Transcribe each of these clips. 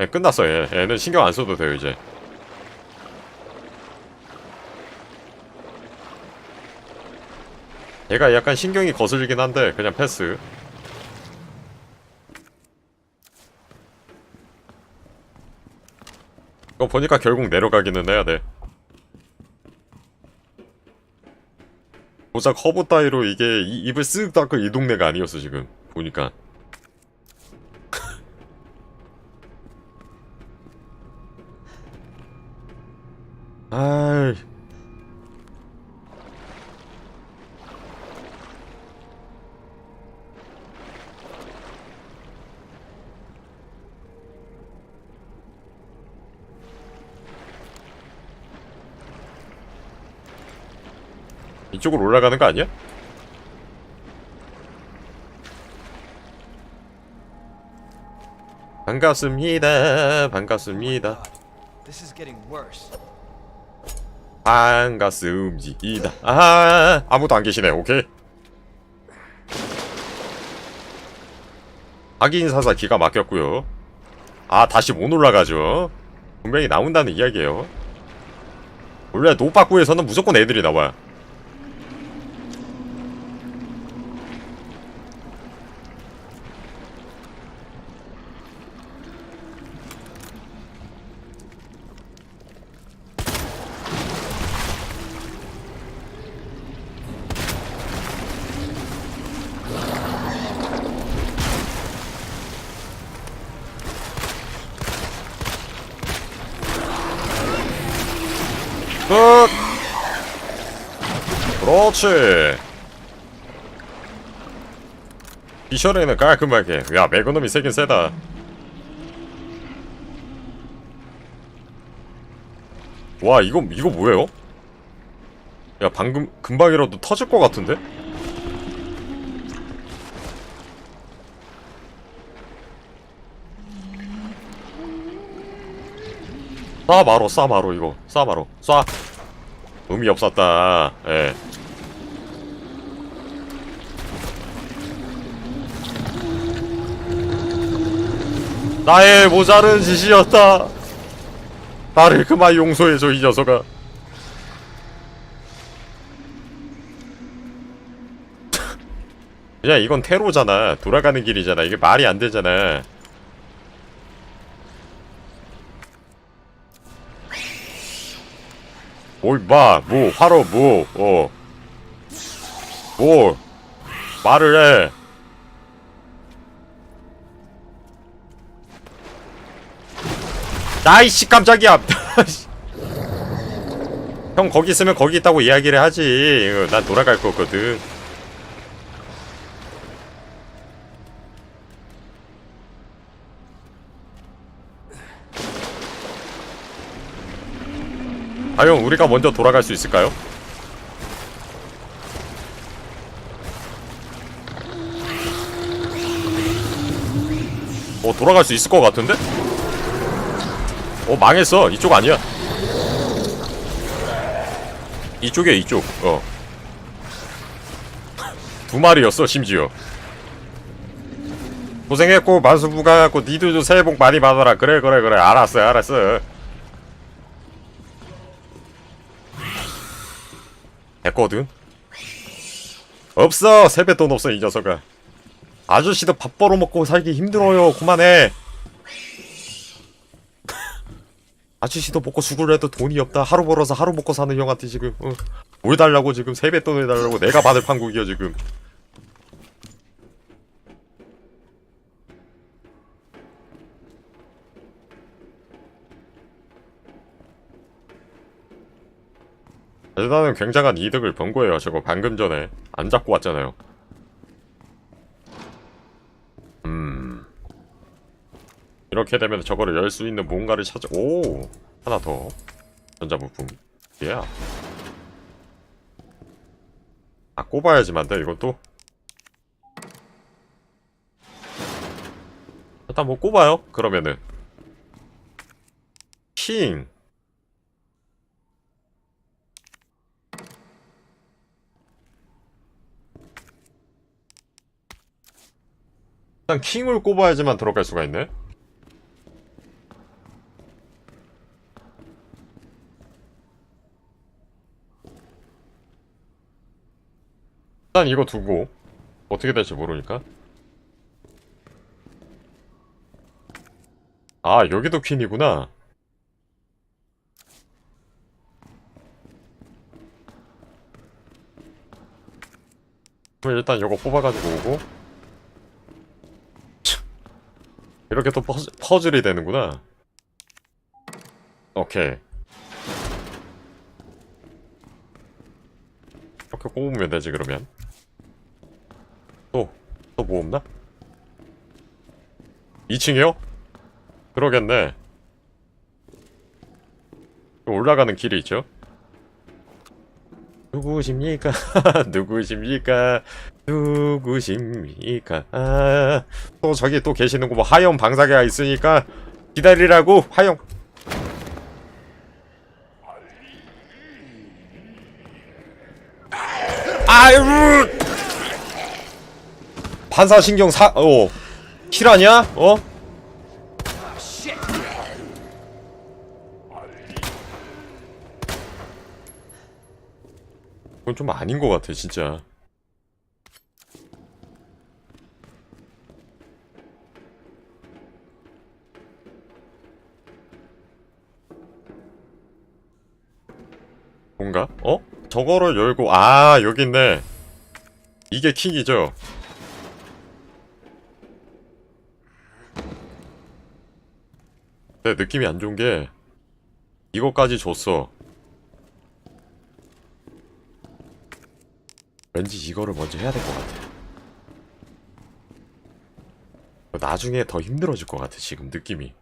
예, 끝났어. 얘. 얘는 신경 안 써도 돼요 이제. 얘가 약간 신경이 거슬리긴 한데 그냥 패스. 이거 보니까 결국 내려가기는 해야 돼. 고작 허브 따위로 이게 이- 입을 쓱 닫고 이 동네가 아니었어 지금. 보니까 아이 이쪽으로 올라가는 거 아니야? 반갑습니다. 반갑습니다. 반갑습니다. 아, 아무도 안 계시네. 오케이. 확인 사사 기가 막혔고요. 아, 다시 못 올라가죠. 분명히 나온다는 이야기예요. 원래 노박구에서는 무조건 애들이 나와 요. 끝! 그렇지! 비셔레는 깔끔하게. 야, 매그넘이 세긴 세다. 와, 이거, 이거 뭐예요? 야, 방금, 금방이라도 터질 것 같은데? 쏴 마로 쏴 마로 이거 쏴 마로 쏴 의미 없었다 예 나의 모자른 짓이었다. 나를 그만 용서해줘 이 녀석아. 야 이건 테러잖아. 돌아가는 길이잖아. 이게 말이 안 되잖아. 뭐 임마 뭐? 화로 뭐 어. 뭐? 말을 해 나이씨 깜짝이야 형 거기 있으면 거기 있다고 이야기를 하지 난 돌아갈 거거든 과연 우리가 먼저 돌아갈 수 있을까요? 어 돌아갈 수 있을 것 같은데? 어 망했어. 이쪽 아니야. 이쪽이야 이쪽 어. 두 마리였어 심지어. 고생했고 만수부가 갖고 니들도 새해 복 많이 받아라. 그래 그래 그래. 알았어 알았어. 됐거든. 없어. 세뱃돈 없어 이 녀석아. 아저씨도 밥 벌어먹고 살기 힘들어요. 그만해 아저씨도 먹고 죽을래도 돈이 없다. 하루 벌어서 하루 먹고 사는 형한테 지금 어. 뭘 달라고 지금 세뱃돈을 달라고 내가 받을 판국이야 지금. 나는 굉장한 이득을 본 거예요 저거. 방금 전에. 안 잡고 왔잖아요. 음 이렇게 되면 저거를 열 수 있는 뭔가를 찾아 오! 하나 더. 전자부품. 예. 아 꼽아야지만 돼 이것도 일단 뭐 꼽아요 그러면은. 킹. 일단 킹을 꼽아야지만 들어갈 수가 있네 일단 이거 두고 어떻게 될지 모르니까. 아 여기도 퀸이구나. 그럼 일단 이거 뽑아가지고 오고. 참, 이렇게 또 퍼즐, 퍼즐이 되는구나. 오케이. 이렇게 꼽으면 되지 그러면 또또뭐 없나? 2층이요? 그러겠네 올라가는 길이 있죠 누구십니까? 누구십니까? 누구십니까? 아, 또 저기 또 계시는구 뭐 하염 방사계가 있으니까 기다리라고 하염 아유 반사신경 사, 어, 실화냐? 어? 그건 좀 아닌 것 같아, 진짜. 뭔가? 어? 저거를 열고, 아, 여기 있네. 이게 킹이죠. 내 느낌이 안 좋은 게 이거까지 줬어. 왠지 이거를 먼저 해야 될 것 같아. 나중에 더 힘들어질 것 같아 지금 느낌이.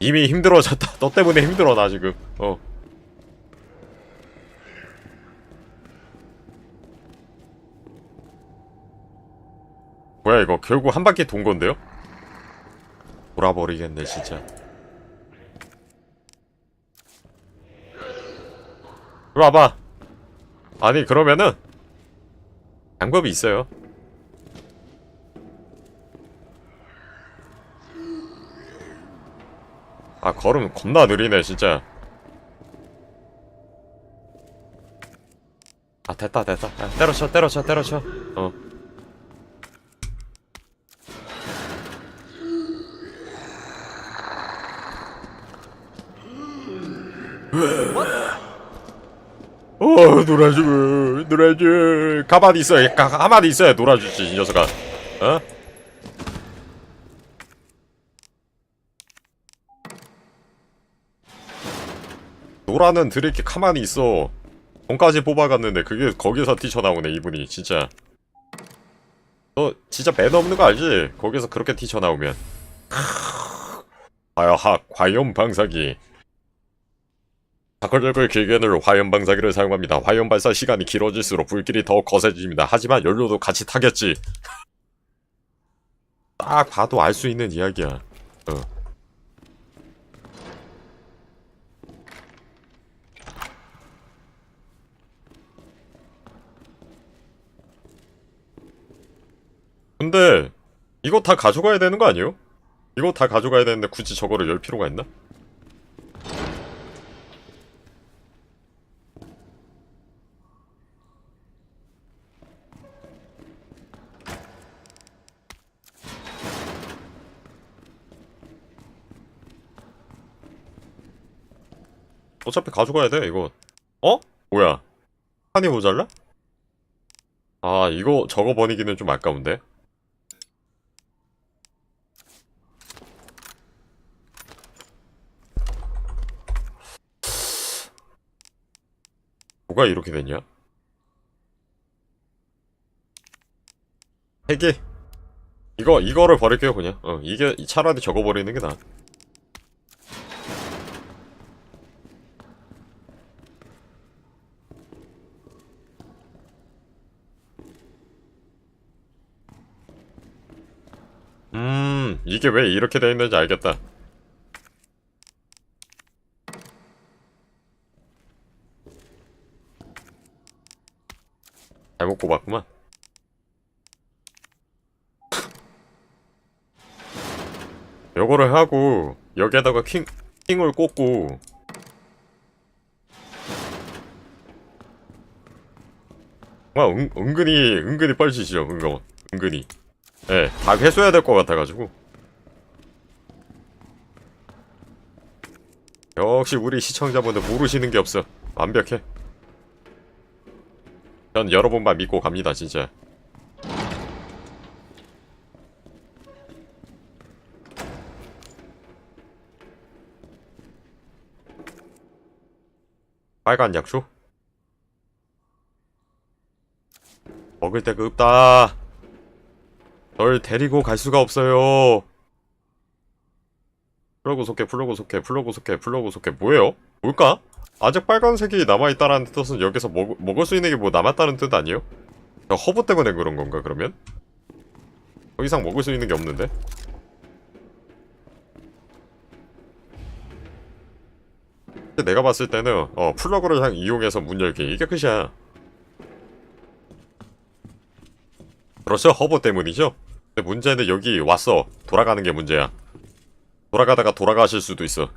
이미 힘들어졌다. 너 때문에 힘들어 나 지금. 어. 뭐야 이거? 결국 한 바퀴 돈 건데요? 돌아버리겠네 진짜. 이리 와봐. 아니 그러면은 방법이 있어요. 아 걸음 겁나 느리네 진짜. 아 됐다 됐다. 아, 때려쳐 때려쳐 때려쳐. 어 어 놀아줘 놀아줘 가만히 있어 가, 가만히 있어야 놀아주지 이 녀석아. 어? 노라는 드럽게 가만히 있어. 돈까지 뽑아갔는데 그게 거기서 뛰쳐나오네 이분이 진짜. 너 진짜 매너 없는 거 알지? 거기서 그렇게 뛰쳐나오면. 아야하 과연 방사기 자컬절컬 길게늘 화염 방사기를 사용합니다. 화염 발사 시간이 길어질수록 불길이 더 거세집니다. 하지만 연료도 같이 타겠지. 딱 봐도 알 수 있는 이야기야. 어. 근데 이거 다 가져가야 되는 거 아니에요? 이거 다 가져가야 되는데 굳이 저거를 열 필요가 있나? 어차피 가져가야 돼 이거 어? 뭐야 한이 모자라? 아 이거 저거 버리기는 좀 아까운데 뭐가 이렇게 됐냐? 세개 이거 이거를 버릴게요 그냥 어 이게 차라리 저거 버리는 게 나아 음, 이게 왜 이렇게 돼 있는지 알겠다. 잘못 꼽았구만. 요거를 하고 여기에다가 킹 킹을 꽂고 와 은, 은근히 은근히 뻘짓이죠 은근 은근히 예다 회수해야 될 것 같아가지고 역시 우리 시청자분들 모르시는 게 없어 완벽해 전 여러분만 믿고 갑니다 진짜 빨간 약초? 먹을 데가 없다. 널 데리고 갈 수가 없어요. 플러그 속해, 플러그 속해, 플러그 속해, 플러그 속해. 뭐예요? 뭘까? 아직 빨간색이 남아있다라는 뜻은 여기서 먹, 먹을 수 있는 게 뭐 남았다는 뜻 아니에요? 저 허브 때문에 그런 건가, 그러면? 더 이상 먹을 수 있는 게 없는데? 내가 봤을 때는 어 플러그를 향 이용해서 문 열기 이게 끝이야 그렇죠 허브 때문이죠 근데 문제는 여기 왔어 돌아가는 게 문제야 돌아가다가 돌아가실 수도 있어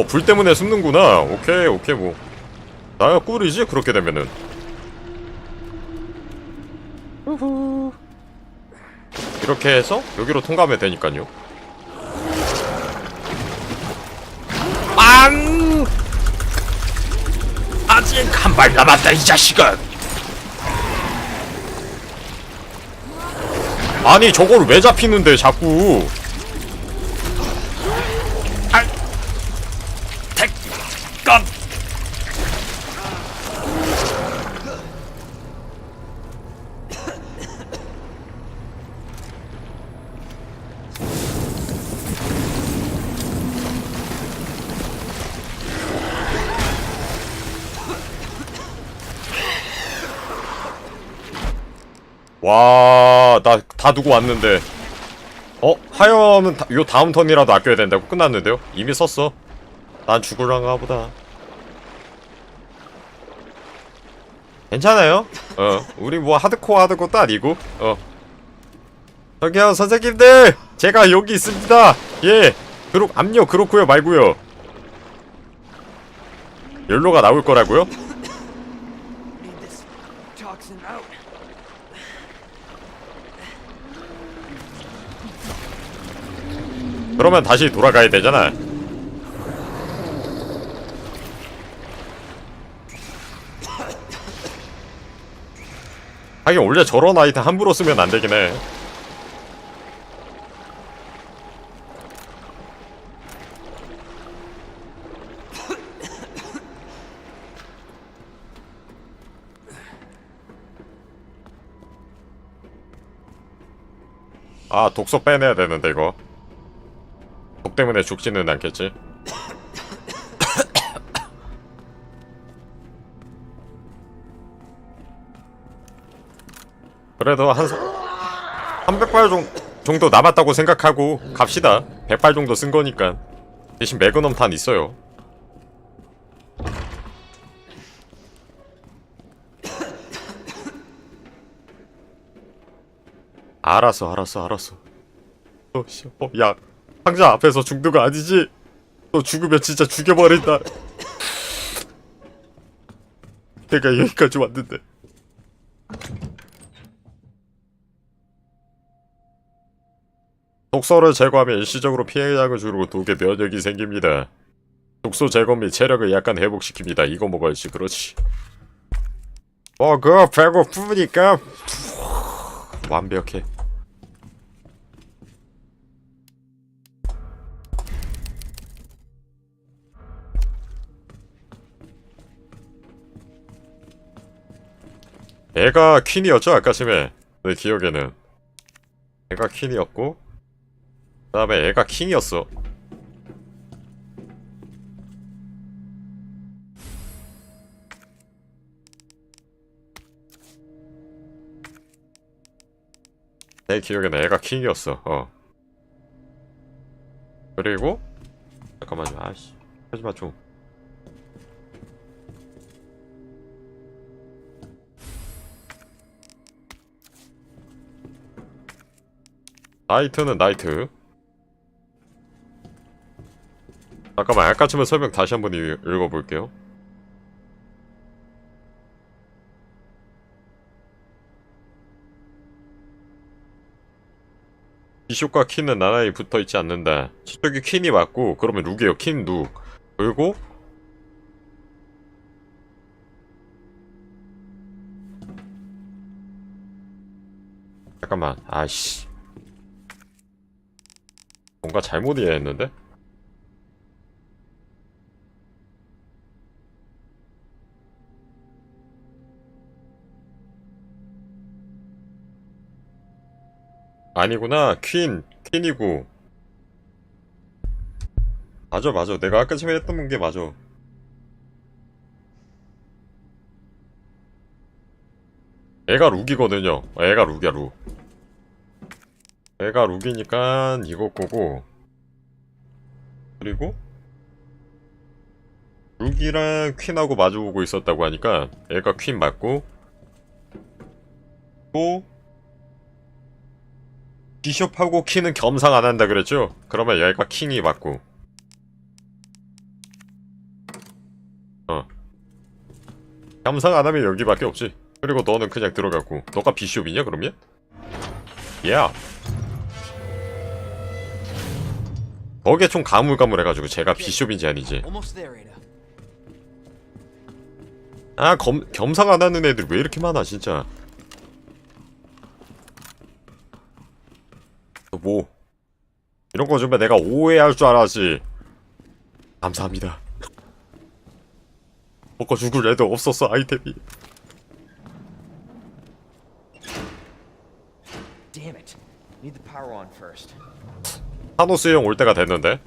어 불 때문에 숨는구나. 오케이 오케이 뭐. 나야 꿀이지? 그렇게 되면은. 우후. 이렇게 해서 여기로 통과하면 되니까요. 안 아직 한 발 남았다 이 자식은! 아니 저걸 왜 잡히는데 자꾸 다 두고 왔는데. 어? 하염은 다, 요 다음 턴이라도 아껴야 된다고 끝났는데요? 이미 썼어. 난 죽을란가 보다. 괜찮아요. 어, 우리 뭐 하드코어 하는 것도 아니고, 어. 저기요, 선생님들! 제가 여기 있습니다! 예! 그렇, 압력 그렇고요 말고요 연로가 나올 거라고요? 그러면 다시 돌아가야 되잖아. 하긴 원래 저런 아이템 함부로 쓰면 안 되긴 해. 아 독소 빼내야 되는데 이거 독 때문에 죽지는 않겠지? 그래도 한 300발 정, 정도 남았다고 생각하고 갑시다. 100발 정도 쓴 거니까. 대신 매그넘 탄 있어요. 알았어 알았어 알았어. 어, 씨, 어, 야 상자 앞에서 죽는 거 아니지? 너 죽으면 진짜 죽여버린다. 내가 여기까지 왔는데. 독소를 제거하면 일시적으로 피해량을 줄이고 독의 면역이 생깁니다. 독소 제거 및 체력을 약간 회복시킵니다. 이거 먹어야지? 그렇지. 먹어 배고프니까. 완벽해 애가 퀸이었죠? 아까 전에. 내 기억에는. 애가 퀸이었고 그 다음에 애가 킹이었어. 내 기억에는 애가 킹이었어. 어. 그리고 잠깐만요. 아씨. 하지마 좀. 나이트는 나이트. 잠깐만 아까쯤에 설명 다시 한번 읽- 읽어볼게요. 비숍과 퀸은 나란히 붙어있지 않는다. 저쪽이 퀸이 맞고 그러면 룩이에요. 퀸룩. 그리고 잠깐만 아이씨 뭔가 잘못 이해했는데? 아니구나 퀸 퀸이고. 맞아 맞아. 내가 아까 전에 했던 게 맞아. 애가 룩이거든요. 애가 룩이야 룩 애가 룩이니까 이거 거고. 그리고 룩이랑 퀸하고 마주보고 있었다고 하니까 애가 퀸 맞고. 또 비숍하고 킹은 겸상 안 한다 그랬죠? 그러면 얘가 킹이 맞고. 어. 겸상 안 하면 여기밖에 없지. 그리고 너는 그냥 들어가고. 너가 비숍이냐 그러면? 야 거기에 좀 가물가물해가지고 제가 비숍인지 아닌지. Ada. 아 검, 겸상 안 하는 애들 왜 이렇게 많아 진짜. 뭐. 이런 거 좀 내가 오해할 줄 알았지. 감사합니다. 먹고 죽을 애도 없었어 아이템이. Damn it. Need the power on first. 타노스 형 올 때가 됐는데.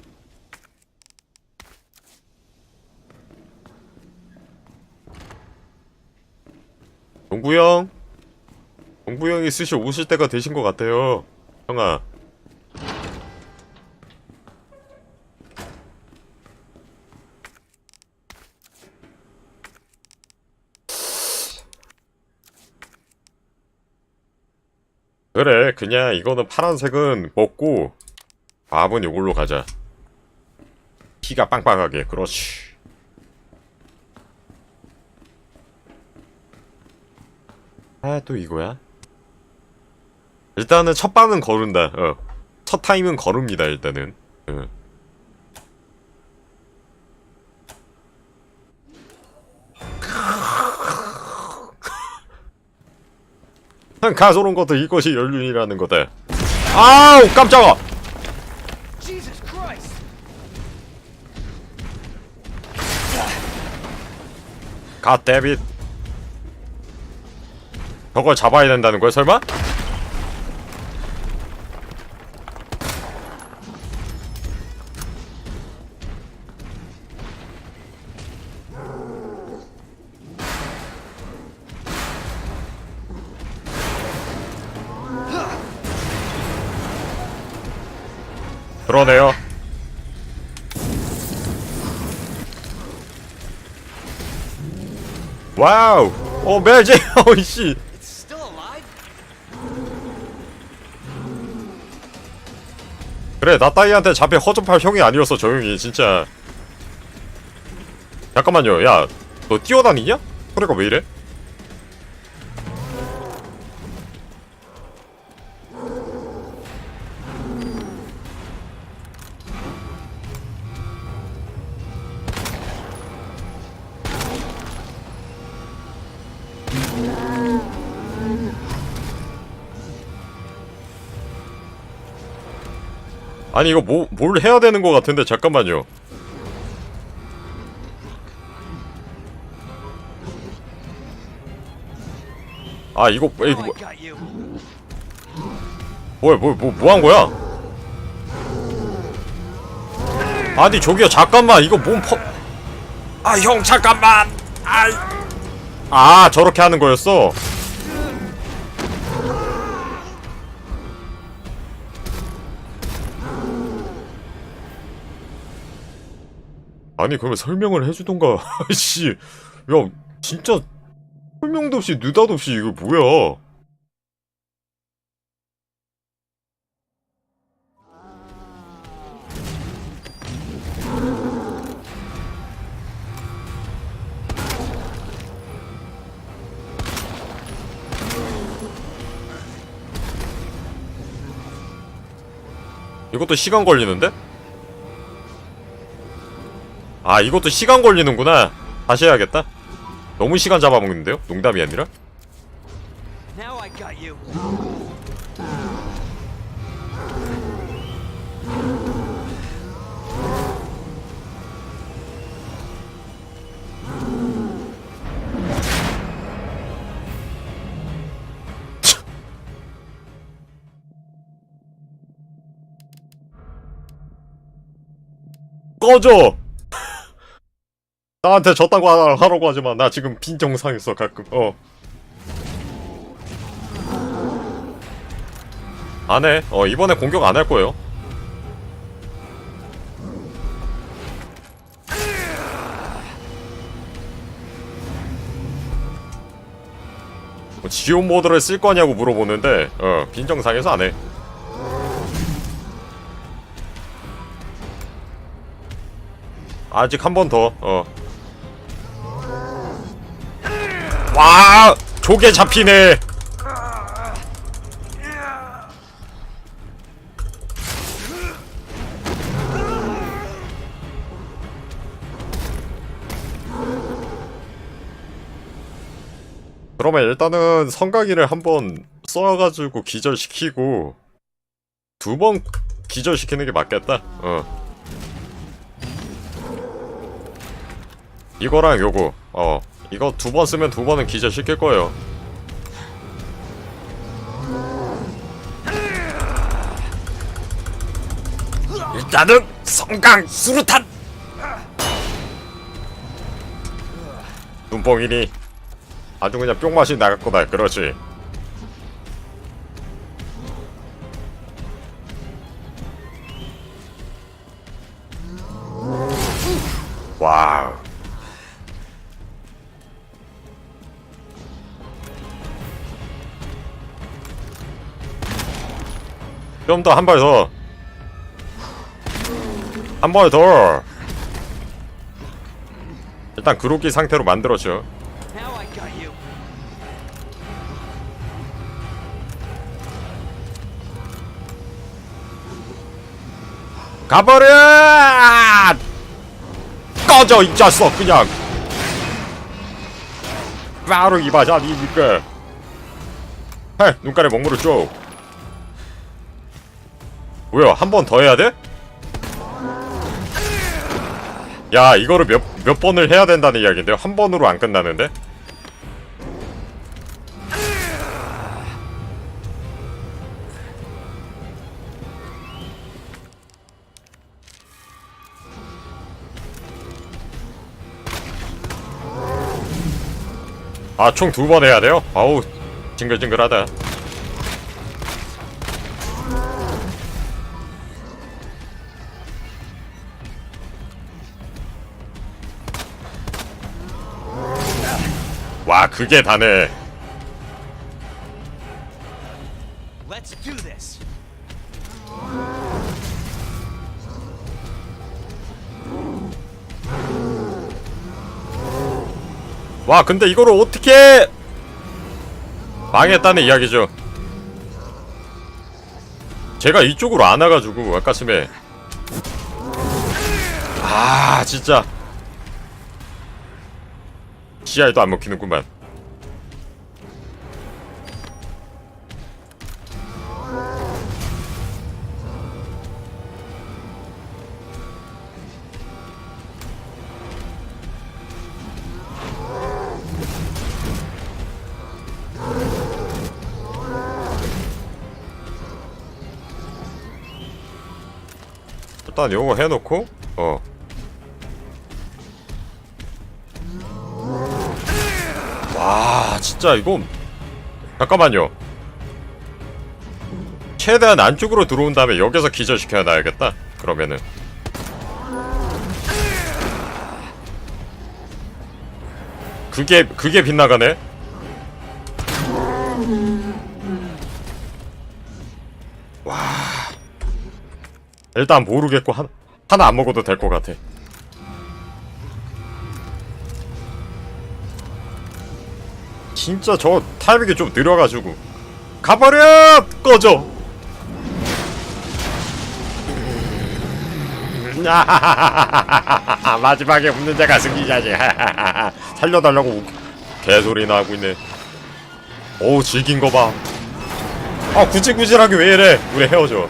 동구 형. 동구 형이 스시 오실 때가 되신 것 같아요. 형아. 그래 그냥 이거는 파란색은 먹고 밥은 이걸로 가자. 피가 빵빵하게. 그렇지. 아 또 이거야? 일단은 첫 방은 거른다. 어. 첫 타임은 걸읍니다 일단은. 어. 가소로운 것도 이것이 연륜이라는 거다. 아우 깜짝아 갓 데빗 저걸 잡아야 된다는 거야 설마? 그러네요 와우 어 멜제 어이씨? 그래 나 따위한테 잡혀 허접할 형이 아니었어 저 형이 진짜 잠깐만요 야 너 뛰어다니냐? 소리가 왜 이래? 아니 이거 뭐, 뭘 해야 되는 것 같은데 잠깐만요 아 이거 이거 뭐-. 뭐야 뭐뭐 뭐 한 거야? 아니 저기요 잠깐만 이거 몸 퍼... 아형 잠깐만 아이 아 저렇게 하는 거였어 아니 그러면 설명을 해주던가 씨. 야 진짜 설명도 없이 느닷없이 이거 뭐야 이것도 시간 걸리는데? 아 이것도 시간 걸리는구나 다시 해야겠다 너무 시간 잡아먹는데요? 농담이 아니라? 꺼져! 나한테 하나 하라고 하지 마. 나 지금 빈 정상했어 가끔 어. 안 해. 어 이번에 공격 안 할 거예요. 뭐 지온 모드를 쓸 거냐고 물어보는데 어 빈 정상해서 안 해. 아직 한 번 더, 어. 와! 조개 잡히네! 그러면 일단은 성가기를 한번 써가지고 기절시키고 두 번 기절시키는 게 맞겠다. 어. 이거랑 요거 어 이거 두 번 쓰면 두 번은 기절 시킬 거예요. 일단은 성강 수류탄! 눈뽕이니 아주 그냥 뿅 맛이 나갈 거다 그렇지. 와우 좀 더 한 발 더. 한 발 더. 일단 그로기 상태로 만들어줘. 가버려! 꺼져 이 자식 그냥. 바로 이 바자 니니까. 헤 눈가에 먹물을 줘. 뭐야 한 번 더 해야 돼? 야 이거를 몇, 몇 번을 해야 된다는 이야기인데요 한 번으로 안 끝나는데? 아 총 두 번 해야 돼요? 아우 징글징글하다 그게 다네. 와 근데 이거를 어떻게 망했다는 이야기죠. 제가 이쪽으로 안 와가지고 아까 쯤에. 아 진짜. CR도 안 먹히는구만 일단 요거 해놓고 어 와, 진짜 이거 잠깐만요. 최대한 안쪽으로 들어온 다음에 여기서 기절시켜 놔야겠다. 그러면은 그게 그게 빗나가네. 일단 모르겠고 한, 하나 안 먹어도 될 것 같아. 진짜 저 타이밍이 좀 느려가지고 가버려 꺼져. 마지막에 웃는 자가 승리자지. 살려달라고 우- 개소리나 하고 있네. 오 즐긴 거 봐. 아 구질구질하게 왜 이래? 우리 헤어져.